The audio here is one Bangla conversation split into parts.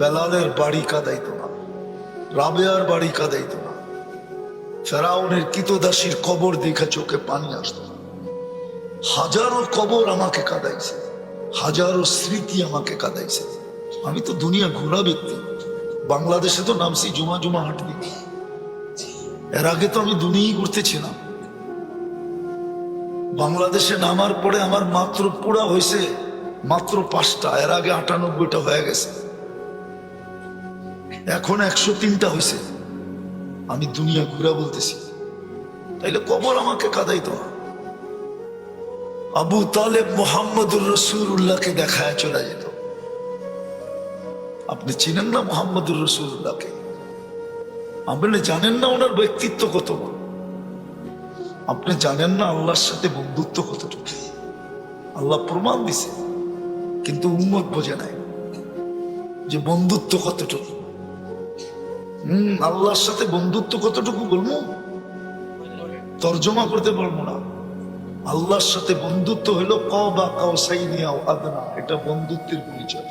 বেলালের বাড়ি কাদাইতো না, রাবেয়ার বাড়ি কাদাইতো না। ফেরাউনের কিতদাসীর কবর দেখে চোখে পানি আসতো হাজারো কবর আমাকে কাদাইছে, হাজারো স্মৃতি আমাকে কাদাইছে। আমি তো দুনিয়া ঘোরা ব্যক্তি, বাংলাদেশে তো নামছি জুমা জুমা হাট দিতে এর আগে তো আমি দুনিয়াই ঘুরতেছিলাম। বাংলাদেশে নামার পরে আমার মাত্র পুরা হয়েছে মাত্র পাঁচটা, এর আগে আটানব্বইটা হয়ে গেছে। এখন একশো তিনটা হয়েছে আমি দুনিয়া ঘুরা বলতেছি। তাইলে কবর আমাকে কাদাইতো না আবু তালেব মোহাম্মদুর রসুল্লাহকে দেখায় চলে যেত। আপনি চিনেন না মোহাম্মদুর রসুল্লাহকে আপনি জানেন না ওনার ব্যক্তিত্ব কত আপনি জানেন না আল্লাহর সাথে বন্ধুত্ব কতটুকু? আল্লাহ প্রমাণ দিছে, কিন্তু উম্মত বোঝে নাই যে বন্ধুত্ব কতটুকু। আল্লাহর সাথে বন্ধুত্ব কতটুকু বলব? তর্জমা করতে পারব না। আল্লাহর সাথে বন্ধুত্ব হলো ক বা কাউ সাইনিয়াও আদনা। এটা বন্ধুত্বের পরিচয়।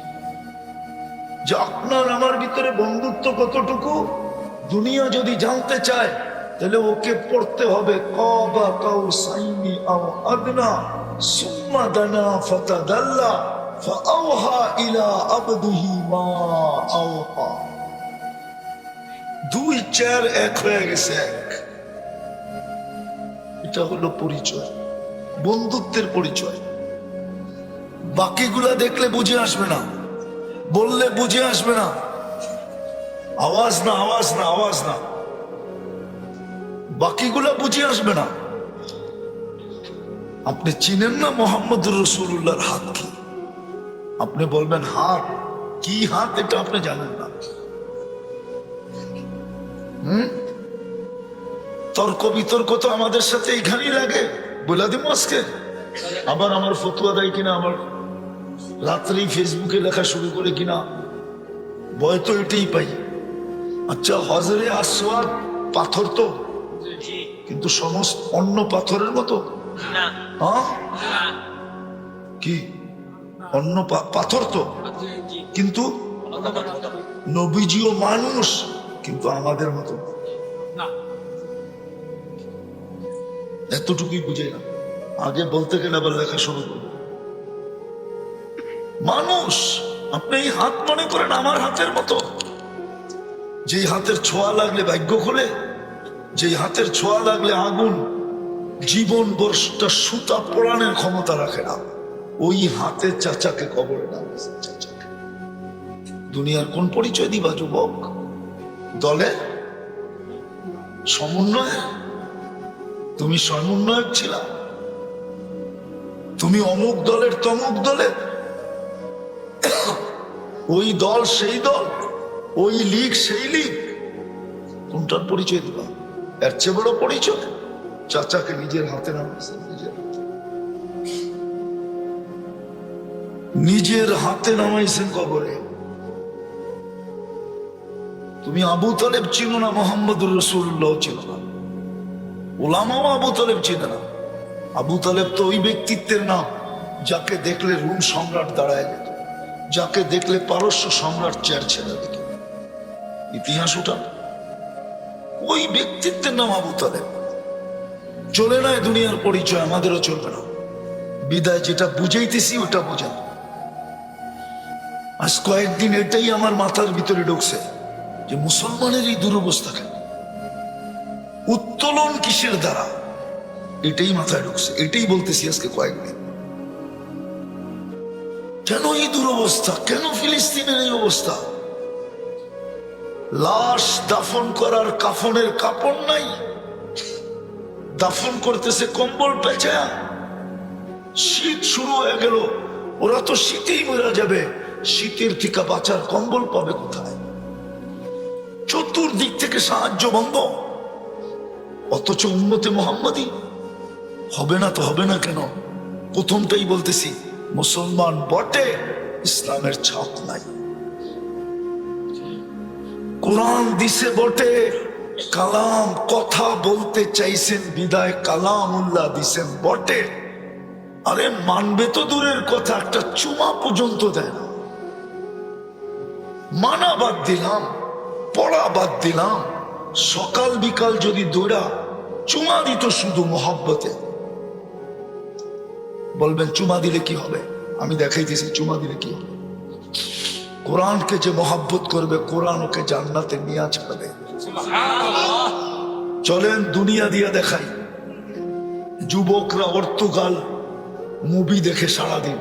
যে আপনার আমার ভিতরে বন্ধুত্ব কতটুকু? দুনিয়া যদি জানতে চায়, তাহলে ওকে পড়তে হবে ক বা কাউ সাইনি আও আদনা। সুম্মা দানা ফাতাদাল্লা ফাআওহা ইলা আবদিহি মা আওহা। দুই, চার, এক হয়ে গেছে এক। এটা হলো পরিচয়, বন্ধুত্বের পরিচয়। বাকিগুলা দেখলে বুঝে আসবে না, বললে বুঝে আসবে না। আওয়াজ না আওয়াজ না আওয়াজ না। বাকিগুলা বুঝে আসবে না। আপনি চিনেন না মোহাম্মদুর রসুল্লাহর হাত কি? আপনি বলবেন, হাত, কি হাত এটা আপনি জানেন না। তর্ক বিতর্ক তো আমাদের সাথে এইখানেই লাগে। বলে দিব আজকে। আবার আমার ফতুয়া দেয় কিনা আমার রাত্রেই ফেসবুকে লেখা শুরু করে কিনা ভয় তো এটাই পাই। আচ্ছা হজরে আসওয়াদ পাথর তো? কিন্তু সমস্ত অন্য পাথরের মতো? কি? অন্য পাথর তো? কিন্তু নবীজিও মানুষ। কিন্তু আমাদের মতো। না। এতটুকুই বুঝে না। আগে বলতে গেলে আবার লেখা শুরু করব। মানুষ আপনি এই হাত মনে করেন আমার হাতের মতো। যেই হাতের ছোঁয়া লাগলে ভাগ্য খোলে যেই হাতের ছোঁয়া লাগলে আগুন জীবন বর্ষটা সুতা পোড়ানোর ক্ষমতা রাখে না। ওই হাতে চাচাকে কবরে চাচাকে। দুনিয়ার কোন পরিচয় দিবা যুবক? দলে? সমন্বয় তুমি সমন্বয়ক ছিলা। তুমি অমুক দলের তমুক দলের ওই দল সেই দল, ওই লীগ সেই লীগ। কোনটার পরিচয় দিবা? এর চেয়ে বড় পরিচয়? চাচাকে নিজের হাতে নিজের নিজের হাতে নামাইছেন কবরে। তুমি আবু তালেব চিনো না, মোহাম্মদুর রসুল্লাহ চিনো না। ওলামাও আবু তলেব চিনে না। আবু তালেব তো ওই ব্যক্তিত্বের নাম, যাকে দেখলে রুম সম্রাট দাঁড়ায় যেত যাকে দেখলে পারস্য সম্রাট চেয়ার ছেড়ে দিত ইতিহাস ওটা ওই ব্যক্তিত্বের নাম আবু তালেব। চলে নাই দুনিয়ার পরিচয়, আমাদেরও চলবে না। বিদায় যেটা বুঝাইতেছি, ওটা বোঝা আজ কয়েকদিন এটাই আমার মাথার ভিতরে ঢুকছে। যে মুসলমানের এই দুরবস্থা কেন উত্তোলন কিসের দ্বারা? এটাই মাথায় ঢুকছে। এটাই বলতেছি আজকে কয়েকদিন। কেন এই দুরবস্থা? কেন ফিলিস্তিনের এই অবস্থা? লাশ দাফন করার কাফনের কাপড় নাই। দাফন করতেছে কম্বল পেঁচা। শীত শুরু হয়ে গেল। ওরা তো শীতেই মরা যাবে। শীতের থেকে বাঁচার কম্বল পাবে কোথায়? চতুর্দিক থেকে সাহায্য বন্ধ অথচ উন্নতি মোহাম্মদী, হবে না তো হবে না কেন? প্রথমটাই বলতেছি, মুসলমান বটে, ইসলামের ছাপ নাই। কোরআন দিছে বটে, কালাম, কথা বলতে চাইছেন, বিদায় কালাম উল্লাহ দিছেন বটে। আরে মানবে তো দূরের কথা, একটা চুমা পর্যন্ত দেয় না। মানা বাদ দিলাম। পড়া বাদ দিলাম। সকাল বিকাল যদি দৌড়া, চুমা দিত শুধু মহাব্বতে। বলবেন, চুমা দিলে কি হবে? আমি দেখাইতেছি, চুমা দিলে কি হবে? কোরআনকে যে মহাব্বত করবে, কোরআন ওকে জান্নাতে নিয়ে ছাড়বে চলেন, দুনিয়া দিয়ে দেখাই। যুবকরা পর্তুগাল মুভি দেখে সারাদিন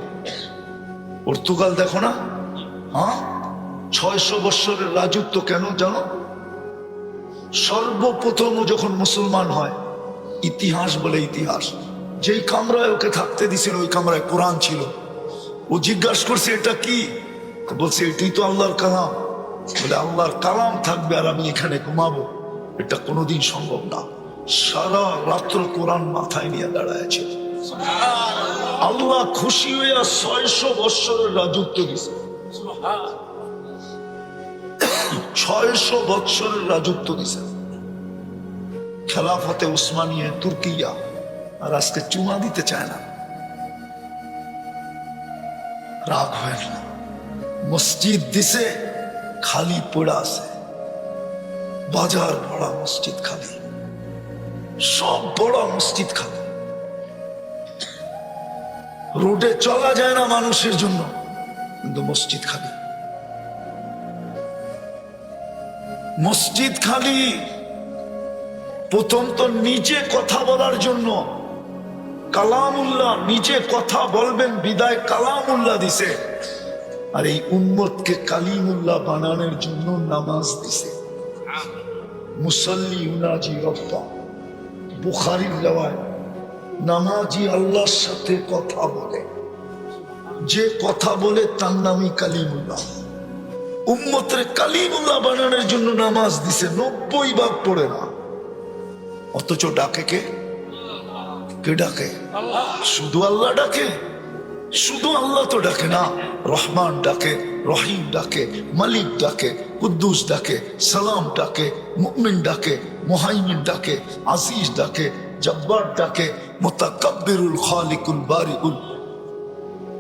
পর্তুগাল দেখো না? হ্যাঁ? ছয়শো বৎসরের রাজত্ব কেন জানো? সর্বপ্রথম যখন মুসলমান হয়, ইতিহাস বলে ইতিহাস। যেই কামরায় ওকে থাকতে দিছিল, ওই কামরায় কোরআন ছিল। ও জিজ্ঞাসা করছে, এটা কি? বলছে, এটাই তো আল্লাহর কালাম। বলে, আল্লাহর কালাম থাকবে আর আমি এখানে ঘুমাবো। এটা কোনোদিন সম্ভব না। সারা রাত্র কোরআন মাথায় নিয়ে দাঁড়ায় আল্লাহ খুশি হইয়া ছয়শো বৎসরের রাজত্ব দিছে। ছয়শো বৎসরের রাজত্ব দিছে। খেলাফতে উসমানিয়া, তুর্কিয়া আর আজকে চুমা দিতে চায় না। রাগ হয় না। মসজিদ দিছে, খালি পড়া আছে। বাজার ভরা মসজিদ খালি। সব বড় মসজিদ খালি। রোডে চলা যায় না মানুষের জন্য, কিন্তু মসজিদ খালি। মসজিদ খালি। প্রথম তো নিজে কথা বলার জন্য। কালামুল্লাহ নিজে কথা বলবেন, বিদায় কালামুল্লাহ দিছে। আর এই উম্মতকে কালিমুল্লাহ বানানোর জন্য নামাজ দিছে। মুসল্লি উনাজি রব্বা। বুখারির রেওয়ায়, নামাজি আল্লাহর সাথে কথা বলে। যে কথা বলে তার নামই কালিমুল্লাহ। উম্মতের কালিমুল্লাহ বানানোর জন্য নামাজ দিছে, নব্বই ভাগ পড়ে না। অথচ ডাকে কে? কে ডাকে? শুধু আল্লাহ ডাকে? শুধু আল্লাহ তো ডাকে না, রহমান ডাকে, রহিম ডাকে, মালিক ডাকে, কুদ্দুস ডাকে, সালাম ডাকে, মুমিন ডাকে, মোহাইমিন ডাকে, আজিজ ডাকে, জব্বার ডাকে, মোতাকব্বিরুল খালিকুল বারিউল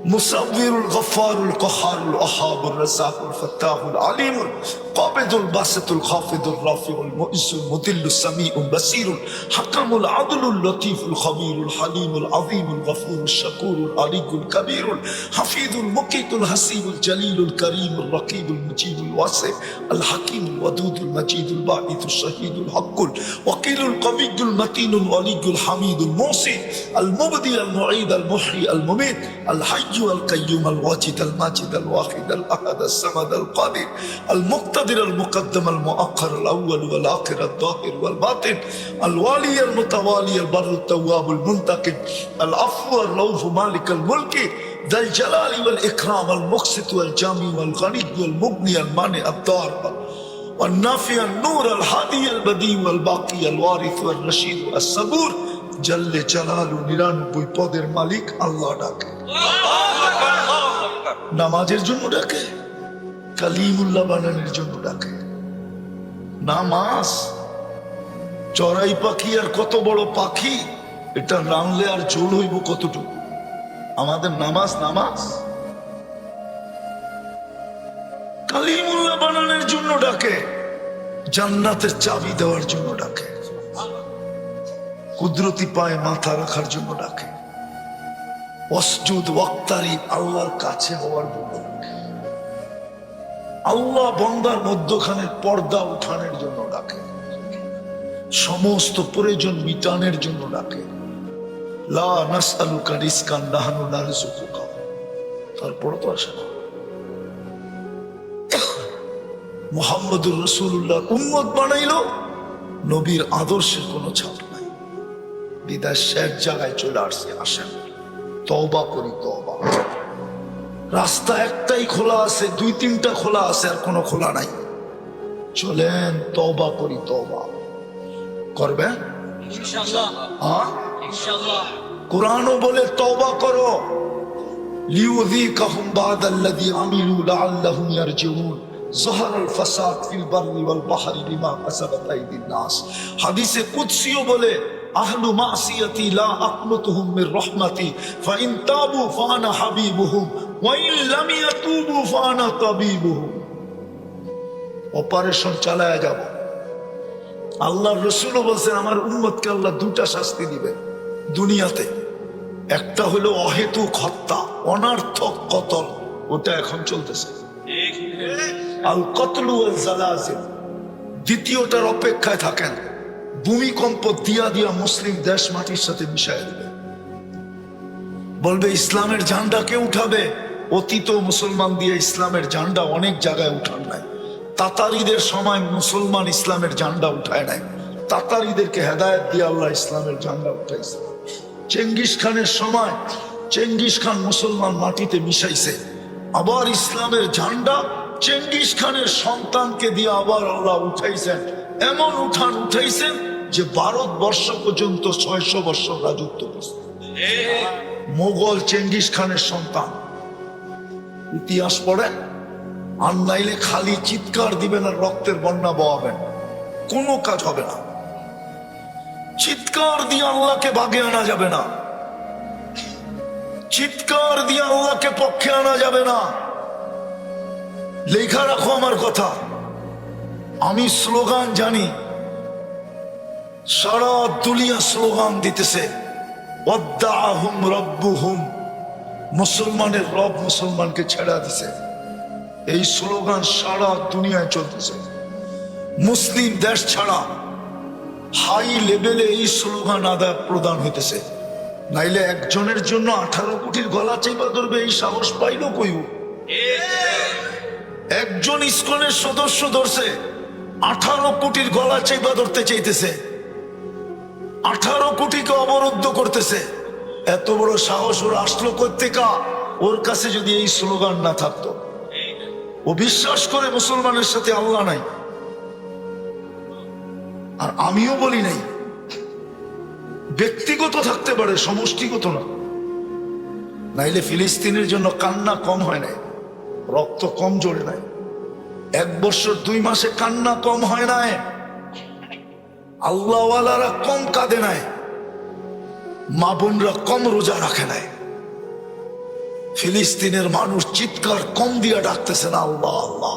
مصور الغفار القهار الأحاب الرزاق الفتاح العليم القابض الباسط الخافض الرافع المؤس المذل السميع البصير الحكم العدل اللطيف الخبير الحليم العظيم الغفور الشكور العلي الكبير الحفيظ المقيت الحسيب الجليل الكريم الرقيب المجيب الواسع الحكيم الودود المجيد الباعث الشهيد الحق الوكيل القوي المتين الولي الحميد الموصي المبدي المعيد المحيي المميت الحي القيوم الواجد الماجد الواحد الأحد الصمد القادر المقتدر المقدم المؤخر الأول والآخر الظاهر والباطن الوالي المتوالي البر التواب المنتقم العفو الرؤوف مالك الملك ذا الجلال والإكرام المقسط والجامع والغني والمبني المانع الدار والنافع النور الهادي البديع والباقي الوارث والرشيد الصبور জল্লে চালালু নিরানব্বই পদের মালিক আল্লাহ ডাকে। নামাজের জন্য ডাকে, কালিমুল্লাহ বানানের জন্য ডাকে। নামাজ, চড়াই পাখি আর কত বড় পাখি, এটা রানলে আর জোর হইব কতটুকু? আমাদের নামাজ নামাজ। কালিমুল্লাহ বানানের জন্য ডাকে, জান্নাতের চাবি দেওয়ার জন্য ডাকে। কুদরতি পায়ে মাথা রাখার জন্য ডাকে। অসজুদ ওয়াক্তারি আল্লাহর কাছে হওয়ার জন্য ডাকে। আল্লাহ বন্দার মধ্যখানে পর্দা উঠানের জন্য ডাকে। সমস্ত প্রয়োজন মিটানের জন্য ডাকে। লা নাসআলুকা রিজকান, নাহনু নারযুকুকা। তারপর তো আসে না। মোহাম্মদুর রসুল্লাহ উম্মত বানাইলো, নবীর আদর্শের কোনো ছাপ বিদেশের জায়গায় চলে আসছে আসেন। তবা করি তবা রাস্তা একটাই খোলা আছে দুই তিনটা খোলা আছে আর কোনো খোলা নাই। চলেন তবা করি তবা করবে হ্যাঁ? কোরআনও বলে তবা করো। লিউযীকাহুম বাদাল্লাযী আমিলু লাআল্লাহুম ইয়ারজিউন। জহারুল ফাসাদ ফিল বাররি ওয়াল বাহরি বিমা কাসাবাত আইদিন নাস। হাদিসে কুদসিও বলে অপারেশন চালায়া যাব। আল্লাহ রসুলও বলছেন, আমার উম্মতকে আল্লাহ দুটা শাস্তি দিবে দুনিয়াতে। একটা হলো অহেতুক হত্যা, অনার্থক কতল, ওটা এখন চলতেছে। আল কতলু দ্বিতীয়টার অপেক্ষায় থাকেন। ভূমিকম্প দিয়া দিয়া মুসলিম দেশ মাটির সাথে মিশাই দেবে। বলবে, ইসলামের ঝান্ডা কে উঠাবে? অতীত মুসলমান দিয়ে ইসলামের ঝান্ডা অনেক জায়গায় উঠান নাই। তাতারিদের সময় মুসলমান ইসলামের ঝান্ডা উঠায় নাই। তাতারিদেরকে হেদায়ত দিয়ে আল্লাহ ইসলামের ঝান্ডা উঠাইছে। চেঙ্গিস খানের সময় চেঙ্গিস খান মুসলমান মাটিতে মিশাইছে। আবার ইসলামের ঝান্ডা চেঙ্গিস খানের সন্তানকে দিয়ে আবার আল্লাহ উঠাইছেন। এমন উঠান উঠাইছেন যে ভারতবর্ষ পর্যন্ত ছয়শো বছর রাজত্ব মোগল চেঙ্গিস খানের সন্তান। ইতিহাস পড়েন আর নাইলে খালি চিৎকার দিবেন আর রক্তের বন্যা বওয়াবেন কোনো কাজ হবে না। চিৎকার দিয়ে আল্লাহকে বাগে আনা যাবে না। চিৎকার দিয়ে আল্লাহকে পক্ষে আনা যাবে না। লেখা রাখো আমার কথা। আমি স্লোগান জানি। সারা দুনিয়া স্লোগান দিতেছে। রব্বুহুম। মুসলমানের রব মুসলমানকে ছেড়া দিছে। এই স্লোগান সারা দুনিয়ায় চলতেছে। মুসলিম দেশ ছাড়া হাই লেভেলে এই স্লোগান আদায় প্রদান হইতেছে। নাইলে একজনের জন্য আঠারো কোটির গলা চেপা ধরবে এই সাহস পাইল কইউ একজন ইস্কনের সদস্য ধরছে। আঠারো কোটির গলা চেপা ধরতে চাইতেছে। আঠারো কোটিকে অবরুদ্ধ করতেছে। এত বড় সাহস ওর আসলো কোথেকা ওর কাছে যদি এই স্লোগান না থাকতো। ও বিশ্বাস করে মুসলমানের সাথে আল্লাহ নাই। আর আমিও বলি নাই। ব্যক্তিগত থাকতে পারে, সমষ্টিগত না। নাইলে ফিলিস্তিনের জন্য কান্না কম হয় নাই। রক্ত কম জড়ে নাই। এক বছর দুই মাসে কান্না কম হয় নাই? আল্লাহওয়ালারা কম কাঁদে নাই? মা বোনরা কম রোজা রাখে নাই? ফিলিস্তিনের মানুষ চিৎকার কম দিয়া ডাকতেছে না আল্লাহ আল্লাহ।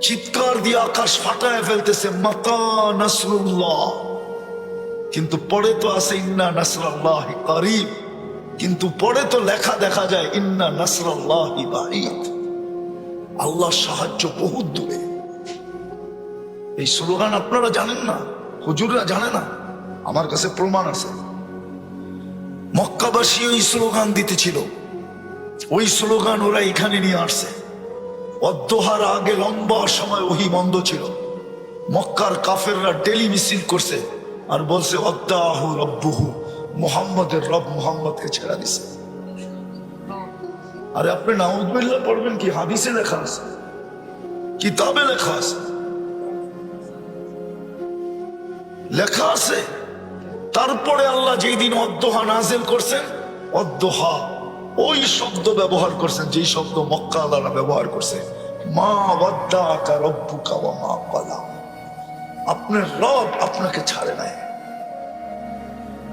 চিৎকার দিয়ে আকাশ ফাটায় ফেলতেছে, মাতা নাসরুল্লাহ। কিন্তু পরে তো আছে ইন্না নাসরাল্লাহ করিব। কিন্তু পরে তো লেখা দেখা যায়, ইন্না নাসরাল্লাহ বাঈদ। আল্লাহ সাহায্য বহুত দূরে। এই স্লোগান আপনারা জানেন না, হুজুররা জানে না, আমার কাছে প্রমাণ আছে। মক্কাবাসী ওই স্লোগান দিতেছিল। ওই স্লোগান ওরা এখানে নিয়ে আসছে। অদ্দোহার আগে লম্বা সময় ওহি বন্ধ ছিল। মক্কার কাফেররা ডেলি মিছিল করছে আর বলছে, অদ্দাহ রব্বুহু, মোহাম্মদের রব মোহাম্মদকে ছেড়া দিছে। আরে আপনি নাউদ্দিল্লা পড়বেন কি? হাদিসে লেখা আছে। কিতাবে লেখা আছে। লেখা আছে, তারপরে আল্লাহ যেই দিন অদ্দোহা নাজেল করছেন, অদ্দোহা ওই শব্দ ব্যবহার করছেন, যেই শব্দ মক্কা আল্লাহরা ব্যবহার করছে। মা ওয়াদ্দাকা রব্বুকা ওয়া মা ক্বালা আপনার রব আপনাকে ছাড়ে নাই।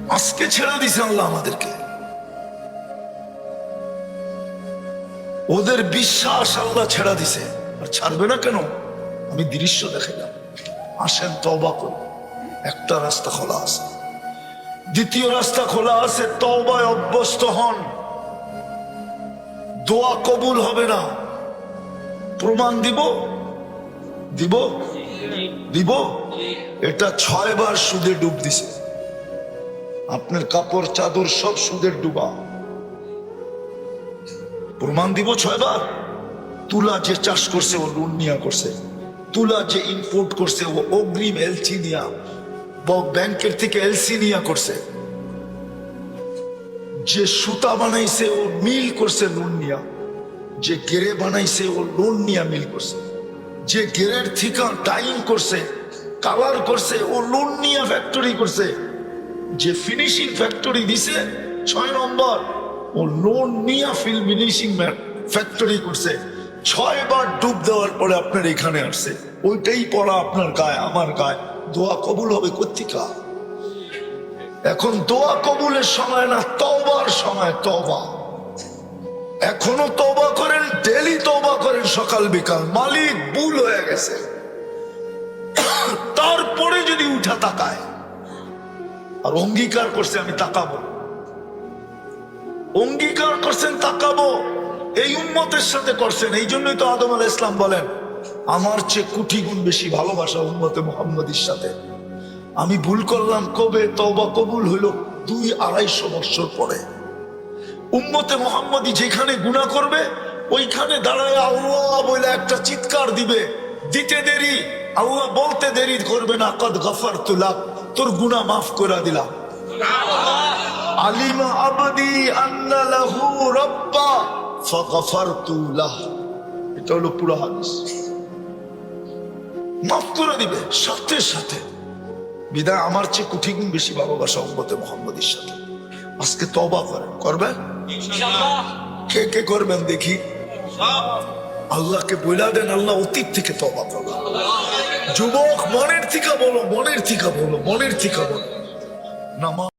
আজকে ছেড়ে দিছে আল্লাহ আমাদেরকে। ওদের বিশ্বাস আল্লাহ ছেড়া দিছে। আর ছাড়বে না কেন? আমি দৃশ্য দেখাইলাম। আসেন তবা করুন একটা রাস্তা খোলা আছে। দ্বিতীয় রাস্তা খোলা আছে তবায় অভ্যস্ত হন। দোয়া কবুল হবে না। প্রমাণ দিব? দিব? দিব? এটা ছয় বার সুদে ডুব দিছে। আপনার কাপড় চাদর সব সুদের ডুবা। প্রমাণ দিব ছয় বার তুলা যে চাষ করছে, ও লোন নিয়া করছে। তুলা যে ইম্পোর্ট করছে, ও অগ্রিম এলসি নিয়া। ব্যাংকের থেকে এলসি নিয়া করছে। যে সুতা বানাইছে, ও মিল করছে লোন নিয়া। যে গেরে বানাইছে, ও লোন নিয়া মিল করছে। যে গেরের থিকা টাইম করছে কালার করছে, ও লোন নিয়া ফ্যাক্টরি করছে। যে ফিনিশিং ফ্যাক্টরি দিছে, ছয় নম্বর। ও লোন নিয়া ফিল ফিনিশিং ফ্যাক্টরি করছে। ছয় বার ডুব দেওয়ার পরে আপনার এখানে আসছে। ওইটাই পড়া আপনার গায়ে, আমার গায়ে। দোয়া কবুল হবে কর্তিকা এখন দোয়া কবুলের সময় না তবার সময় তবা এখনও তবা করেন ডেলি তবা করেন, সকাল, বিকাল। মালিক ভুল হয়ে গেছে। তারপরে যদি উঠা তাকায়, আর অঙ্গীকার করছে, আমি তাকাবো। অঙ্গীকার করছেন, তাকাবো। এই উম্মতের সাথে করছেন। এই জন্যই তো আদম আল ইসলাম বলেন, আমার চেয়ে কোটি গুণ বেশি ভালোবাসা উম্মতে মোহাম্মদের সাথে। আমি ভুল করলাম, কবে? তবা কবুল হইল দুই আড়াইশো বৎসর পরে। উম্মতে মোহাম্মদী যেখানে গুণা করবে, ওইখানে দাঁড়ায় আল্লাহ বলে একটা চিৎকার দিবে, দিতে দেরি, আল্লাহ বলতে দেরি করবে না, কদ গফর তুলা তোর গুণা মাফ করে দিলাম। আবদি আন্না লাহু রব্বা ফাগফারতু লাহ। এটা হলো পুরো হাদিস। মাফ করে দিবে সাথে সাথে। বিদায় আমার চেয়ে কোটি গুণ বেশি উম্মতে মোহাম্মদের সাথে। আজকে তবা করেন। ইনশাআল্লাহ। কে কে করবেন দেখি? আল্লাহকে বইলা দেন আল্লাহ অতীত থেকে তবা করো যুবক মনের থেকে বলো মনের থেকে বলো মনের থেকে বলো। নামাজ